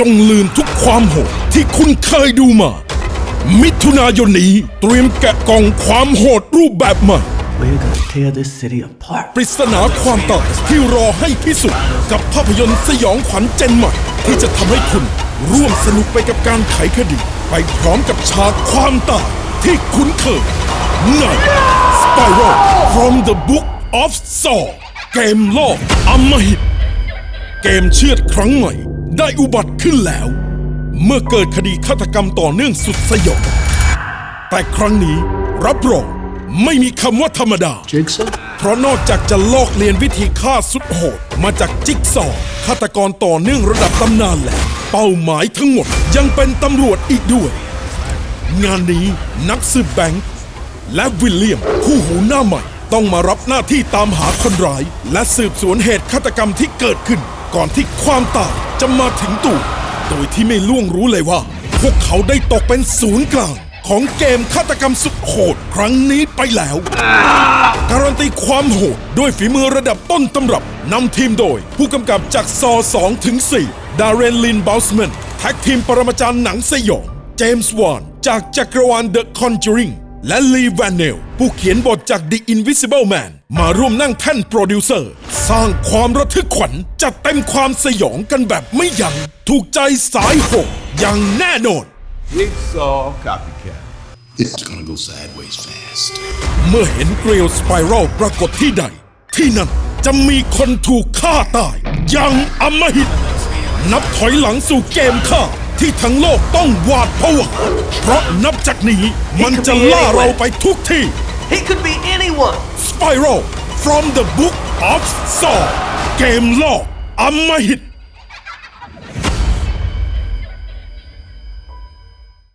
จงลืมทุกความโหดที่คุณเคยดูมา มิถุนายนนี้เตรียมแกะกล่องความโหดรูปแบบใหม่ We're gonna tear this city apart. ปริศนาความตายที่รอให้พิสูจน์กับภาพยนตร์สยองขวัญเจนใหม่ ที่จะทำให้คุณร่วมสนุกไปกับการไขคดี ไปพร้อมกับฉากความตายที่คุ้นเคยใน Spiral from the Book of Saw เกมโลกอำมหิต เกมเชือดครั้งใหม่ ได้อุบัติขึ้นแล้ว เมื่อเกิดคดีฆาตกรรมต่อเนื่องสุดสยองแต่ครั้งนี้รับรองไม่มีคำว่าธรรมดา Jigsaw? เพราะนอกจากจะลอกเลียนวิธีฆ่าสุดโหดมาจากจิ๊กซอว์ฆาตกรต่อเนื่องระดับตำนานแล้ว เป้าหมายทั้งหมดยังเป็นตำรวจอีกด้วย งานนี้นักสืบแบงค์และวิลเลียมคู่หูหน้าใหม่ ต้องมารับหน้าที่ตามหาคนร้าย และสืบสวนเหตุฆาตกรรมที่เกิดขึ้น ก่อนที่ความต่ายจะมาถึงตู่ โดยที่ไม่ล่วงรู้เลยว่า พวกเขาได้ตกเป็นศูนย์กลาง ของเกมฆาตกรรมสุดโหดครั้งนี้ไปแล้ว การันตีความโหดด้วยฝีมือระดับต้นตำรับนำทีมโดย ผู้กำกับจากซอ2ถึง4ดาร์เรนลินบ u ลส์แมนแท็กทีมปรมาจารย์หนังสยองเจมส์วานจากจักรวาล The Conjuring และลีแวนเนลผู้เขียนบทจาก The Invisible Man มาร่วมนั่งแท่นโปรดิวเซอร์ สร้างความระทึกขวัญจัดเต็มความสยองกันแบบไม่ยัง้งถูกใจสายหกอย่างแน่นอน Jigsaw copycat. This is gonna go sideways fast. เมื่อเห็นเกลียวสไปรัลปรากฏที่ใด ที่นั่นจะมีคนถูกฆ่าตายอย่างอำมหิต นับถอยหลังสู่เกมฆ่า ที่ทั้งโลกต้องหวาดผวาเพราะนับจากนี้มันจะล่าเราไปทุกที่ He could be anyone! Spiral from the Book of Saw เกมโลกอำมหิต